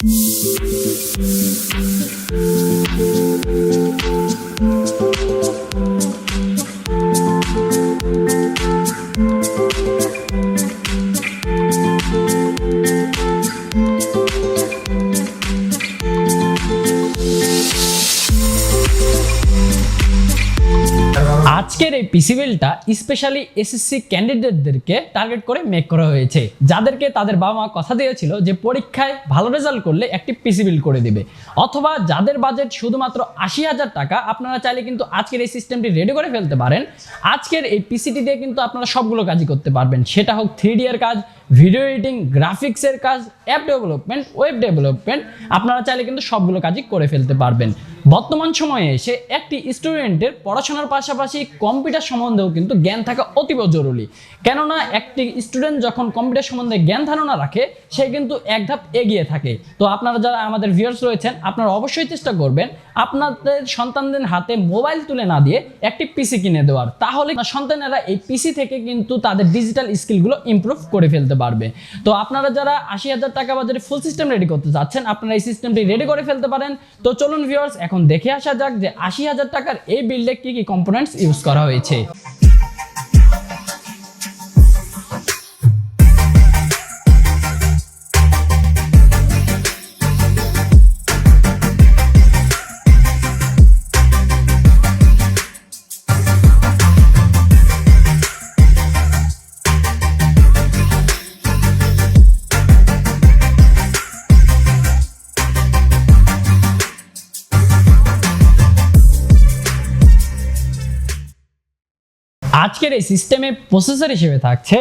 うん。পিসি বিলটা specially SSC ক্যান্ডিডেটদেরকে target করে মেক করা হয়েছে। যাদেরকে তাদের বাবা মা কথা দিয়েছিল যে পরীক্ষায় ভালো রেজাল্ট করলে একটি পিসি বিল করে দেবে। অথবা যাদের বাজেট শুধুমাত্র আশি হাজার টাকা, আপনারা চাইলে কিন্তু আজকের এই সিস্টেমটি রেডি করে ফেলতে পারেন। আজকের এই পিসিটি দিয়ে কিন্তু আপনারা সবগুলো কাজই করতে পারবেন। সেটা হোক থ্রি এর কাজ ভিডিও এডিটিং গ্রাফিক্সের কাজ অ্যাপ ডেভেলপমেন্ট ওয়েব ডেভেলপমেন্ট আপনারা চাইলে কিন্তু সবগুলো কাজই করে ফেলতে পারবেন। বর্তমান সময়ে এসে একটি স্টুডেন্টের পড়াশোনার পাশাপাশি কম্পিউটার সম্বন্ধেও কিন্তু জ্ঞান থাকা অতীব জরুরি। কেননা, একটি স্টুডেন্ট যখন কম্পিউটার সম্বন্ধে জ্ঞান ধারণা রাখে, সে কিন্তু এক ধাপ এগিয়ে থাকে। তো আপনারা যারা আমাদের ভিউয়ার্স রয়েছেন, আপনারা অবশ্যই চেষ্টা করবেন আপনাদের সন্তানদের হাতে মোবাইল তুলে না দিয়ে একটি পিসি কিনে দেওয়ার। তাহলে সন্তানেরা এই পিসি থেকে কিন্তু তাদের ডিজিটাল স্কিলগুলো ইমপ্রুভ করে ফেলতে পারবে তো আপনারা যারা আশি হাজার টাকা বাজারে ফুল সিস্টেম রেডি করতে চাচ্ছেন আপনারা এই সিস্টেমটি রেডি করে ফেলতে পারেন। তো চলুন ভিউয়ার্স এখন দেখে আসা যাক যে আশি হাজার টাকার এই বিল্ডে কি কি কম্পোনেন্টস ইউজ করা হয়েছে। আজকের এই সিস্টেমে প্রসেসর হিসেবে থাকছে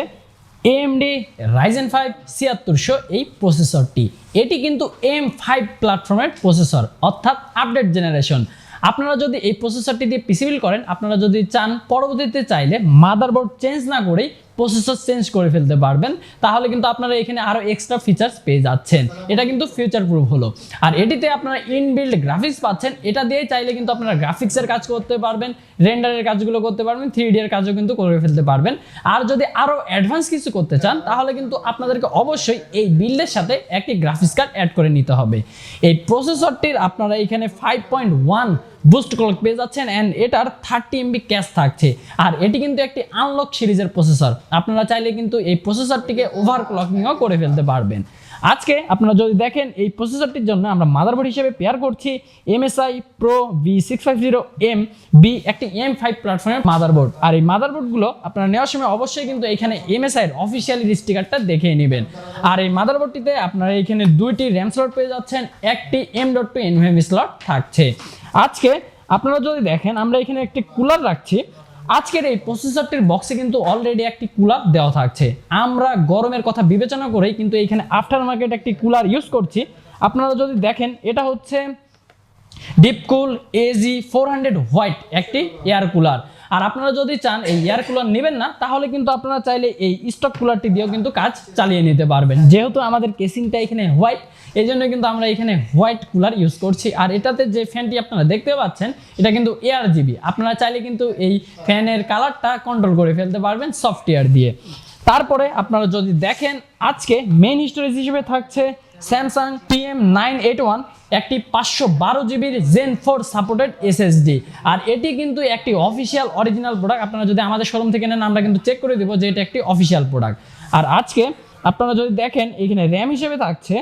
এএমডি রাইজেন ফাইভ ছিয়াত্তরশো এই প্রসেসরটি এটি কিন্তু এম ফাইভ প্ল্যাটফর্মের প্রসেসর অর্থাৎ আপডেট জেনারেশন আপনারা যদি এই প্রসেসরটি দিয়ে পিসিবিল করেন, আপনারা যদি চান, পরবর্তীতে চাইলে মাদারবোর্ড চেঞ্জ না করেই প্রসেসর চেঞ্জ করে ফেলতে পারবেন, তাহলে কিন্তু আপনারা এখানে আরও এক্সট্রা ফিচার্স পেয়ে যাচ্ছেন। এটা কিন্তু ফিউচার প্রুফ হলো। আর এটিতে আপনারা ইনবিল্ড গ্রাফিক্স পাচ্ছেন, এটা দিয়ে চাইলে কিন্তু আপনারা গ্রাফিক্সের কাজ করতে পারবেন রেন্ডারের কাজগুলো করতে পারবেন থ্রি ডি এর কাজও কিন্তু করে ফেলতে পারবেন। আর যদি আরও অ্যাডভান্স কিছু করতে চান, তাহলে কিন্তু আপনাদেরকে অবশ্যই এই বিল্ডের সাথে একটি গ্রাফিক্স কার্ড অ্যাড করে নিতে হবে। এই প্রসেসরটির আপনারা এখানে five point one boost clock পেয়ে যাচ্ছেন অ্যান্ড এটার থার্টি এমবি ক্যাশ থাকছে। আর এটি কিন্তু একটি আনলক সিরিজের প্রসেসর আপনারা চাইলে কিন্তু এই প্রসেসরটিকে ওভার ক্লকিংও করে ফেলতে পারবেন। আজকে আপনারা যদি দেখেন এই প্রসেসরটির জন্য আমরা মাদারবোর্ড হিসেবে পেয়ার করছি MSI pro V six five zero M B একটি এম ফাইভ প্ল্যাটফর্মের মাদারবোর্ড আর এই মাদারবোর্ডগুলো আপনারা নেওয়ার সময় অবশ্যই কিন্তু এখানে এমএসআই এর অফিসিয়ালি স্টিকারটা দেখে নেবেন। আর এই মাদারবোর্ডটিতে আপনারা এখানে দুইটি র্যাম স্লট পেয়ে যাচ্ছেন, একটি M dot two NVMe slot থাকছে। আজকে আপনারা যদি দেখেন, আমরা এখানে একটি কুলার রাখছি। আজকের এই প্রসেসরটির বক্সে কিন্তু অলরেডি একটি কুলার দেওয়া থাকছে। আমরা গরমের কথা বিবেচনা করেই কিন্তু এইখানে আফটার মার্কেট একটি কুলার ইউজ করছি। আপনারা যদি দেখেন, এটা হচ্ছে DeepCool AG four hundred white একটি এয়ার কুলার আর আপনারা যদি চান এই এয়ার কুলার নেবেন না, তাহলে কিন্তু আপনারা চাইলে এই স্টক কুলারটি দিয়েও কিন্তু কাজ চালিয়ে নিতে পারবেন। যেহেতু আমাদের কেসিংটা এখানে হোয়াইট এই জন্য কিন্তু আমরা এখানে হোয়াইট কুলার ইউজ করছি। আর এটাতে যে ফ্যানটি আপনারা দেখতে পাচ্ছেন, এটা কিন্তু এয়ার জিবি আপনারা চাইলে কিন্তু এই ফ্যানের কালারটা কন্ট্রোল করে ফেলতে পারবেন সফটওয়্যার দিয়ে। তারপরে আপনারা যদি দেখেন, আজকে মেইন স্টোরেজ হিসেবে থাকছে Samsung TM nine eight one একটি পাঁচশো বারো জিবির জেন ফোর সাপোর্টেড এসএসডি আর এটি কিন্তু একটি অফিসিয়াল অরিজিনাল প্রোডাক্ট আপনারা যদি আমাদের শোরুম থেকে নেন, আমরা কিন্তু চেক করে দেবো যে এটা একটি অফিসিয়াল প্রোডাক্ট আর আজকে আপনারা যদি দেখেন, এখানে র্যাম হিসেবে থাকছে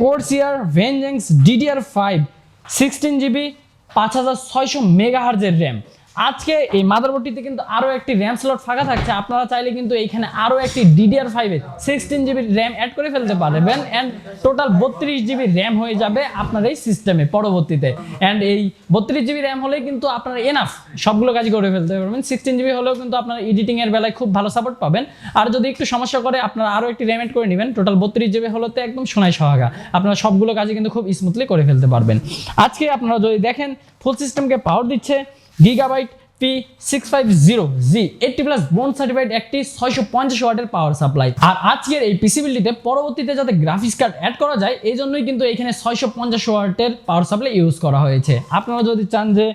Corsair Vengeance DDR five sixteen GB পাঁচ হাজার ছয়শো মেগাহার্জের র্যাম আজকে এই মাদারবোর্ডটিতে কিন্তু আরও একটি র্যাম স্লট ফাঁকা থাকছে। আপনারা চাইলে কিন্তু এইখানে আরও একটি ডিডিআর ফাইভের সিক্সটিন জিবি র্যাম অ্যাড করে ফেলতে পারবেন অ্যান্ড টোটাল বত্রিশ জিবি র্যাম হয়ে যাবে আপনার এই সিস্টেমে পরবর্তীতে। অ্যান্ড এই বত্রিশ জিবি র্যাম হলেই কিন্তু আপনার এনাফ সবগুলো কাজ করে ফেলতে পারবেন। সিক্সটিন জিবি হলেও কিন্তু আপনার এডিটিংয়ের বেলায় খুব ভালো সাপোর্ট পাবেন। আর যদি একটু সমস্যা করে, আপনারা আরও একটি র্যাম অ্যাড করে নেবেন। টোটাল বত্রিশ জিবি হলে তো একদম সোনাই সহাগা। আপনারা সবগুলো কাজই কিন্তু খুব স্মুথলি করে ফেলতে পারবেন। আজকে আপনারা যদি দেখেন ফুল সিস্টেমকে পাওয়ার দিচ্ছে। Gigabyte P six five zero G eighty plus bronze certified একটি ছয়শো পঞ্চাশ ওয়াটের পাওয়ার সাপ্লাই আর আজকের এই পিসিবিলিটিতে পরবর্তীতে যাতে গ্রাফিক্স কার্ড অ্যাড করা যায় এই জন্যই কিন্তু এখানে ছয়শো পঞ্চাশ ওয়াটের পাওয়ার সাপ্লাই ইউজ করা হয়েছে। আপনারা যদি চান যে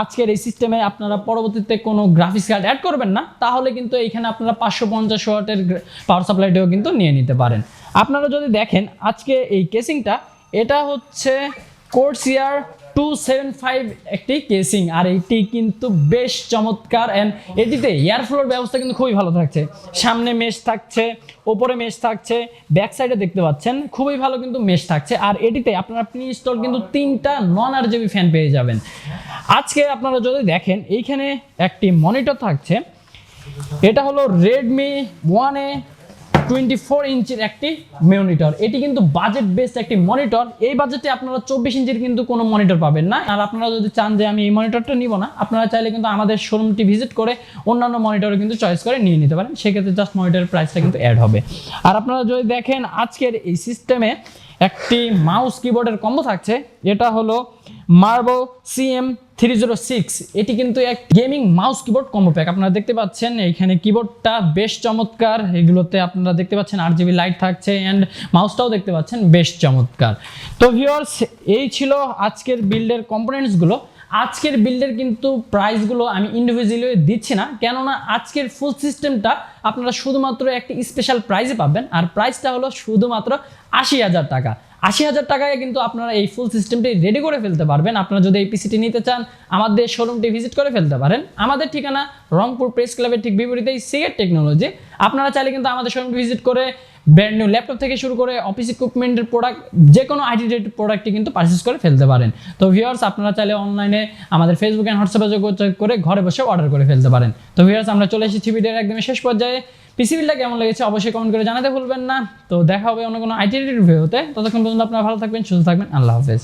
আজকের এই সিস্টেমে আপনারা পরবর্তীতে কোনো গ্রাফিক্স কার্ড অ্যাড করবেন না, তাহলে কিন্তু এখানে আপনারা পাঁচশো পঞ্চাশ ওয়াটের পাওয়ার সাপ্লাইটিও কিন্তু নিয়ে নিতে পারেন। আপনারা যদি দেখেন আজকে এই কেসিংটা এটা হচ্ছে কোর্সিয়ার টু সেভেন ফাইভ একটি কেসিং আর এটি কিন্তু বেশ চমৎকার অ্যান্ড এটিতে এয়ার ফ্লোর ব্যবস্থা কিন্তু খুবই ভালো থাকছে। সামনে মেশ থাকছে ওপরে মেশ থাকছে ব্যাক সাইডে দেখতে পাচ্ছেন, খুবই ভালো কিন্তু মেশ থাকছে। আর এটিতে আপনারা প্রি ইনস্টল কিন্তু তিনটা নন আর জিবি ফ্যান পেয়ে যাবেন। আজকে আপনারা যদি দেখেন, এইখানে একটি মনিটর থাকছে। এটা হলো Redmi one A twenty four ইঞ্চির একটি মনিটর এটি কিন্তু বাজেট বেসড একটি মনিটর এই বাজেটে আপনারা চব্বিশ ইঞ্চির কিন্তু কোনো মনিটর পাবেন না। আর আপনারা যদি চান যে আমি এই মনিটরটা নিব না, আপনারা চাইলে কিন্তু আমাদের শোরুমটি ভিজিট করে অন্যান্য মনিটরও কিন্তু চয়েস করে নিয়ে নিতে পারেন। সেক্ষেত্রে জাস্ট মনিটরের প্রাইসটা কিন্তু অ্যাড হবে। আর আপনারা যদি দেখেন আজকের এই সিস্টেমে একটি মাউস কিবোর্ডের কম্বো থাকছে। এটা হলো Marvo CM three zero six, এটি কিন্তু এক gaming mouse keyboard combo pack. আপনারা দেখতে পাচ্ছেন, এখানে কিবোর্ডটা বেশ চমৎকার। এগুলোতে আপনারা দেখতে পাচ্ছেন আর জিবি লাইট থাকছে অ্যান্ড মাউসটাও দেখতে পাচ্ছেন বেশ চমৎকার। তো ভিওর্স এই ছিল আজকের বিল্ডের কম্পোনেন্টসগুলো আজকের বিল্ডের কিন্তু প্রাইসগুলো আমি ইন্ডিভিজুয়ালি দিচ্ছি না, কেননা আজকের ফুল সিস্টেমটা আপনারা শুধুমাত্র একটি স্পেশাল প্রাইসে পাবেন, আর প্রাইসটা হলো শুধুমাত্র আশি হাজার টাকা। আশি হাজার টাকায় কিন্তু আপনারা এই ফুল সিস্টেমটি রেডি করে ফেলতে পারবেন। আপনারা যদি এই পিসিটি নিতে চান, আমাদের শোরুমটি ভিজিট করে ফেলতে পারেন। আমাদের ঠিকানা রংপুর প্রেস ক্লাবের ঠিক বিপরীতেই সিগেট টেকনোলজি আপনারা চাইলে কিন্তু আমাদের শোরুমটি ভিজিট করে ব্র্যান্ড নিউ ল্যাপটপ থেকে শুরু করে অফিস ইকুইপমেন্টের প্রোডাক্ট যে কোনো আইটি রেটেড প্রোডাক্টটি কিন্তু পারচেস করে ফেলতে পারেন। তো ভিউয়ার্স আপনারা চাইলে অনলাইনে আমাদের ফেসবুক অ্যান্ড হোয়াটসঅ্যাপে যোগাযোগ করে ঘরে বসে অর্ডার করে ফেলতে পারেন। তো ভিউয়ার্স আমরা চলে এসেছি ভিডিওর একদম শেষ পর্যায়ে। পিসিবিলটা কেমন লেগেছে অবশ্যই কমেন্ট করে জানাতে ভুলবেন না। তো দেখা হবে অন্য কোনো আইটি রিভিউতে ততক্ষণ পর্যন্ত আপনারা ভালো থাকবেন, সুস্থ থাকবেন। আল্লাহ হাফেজ।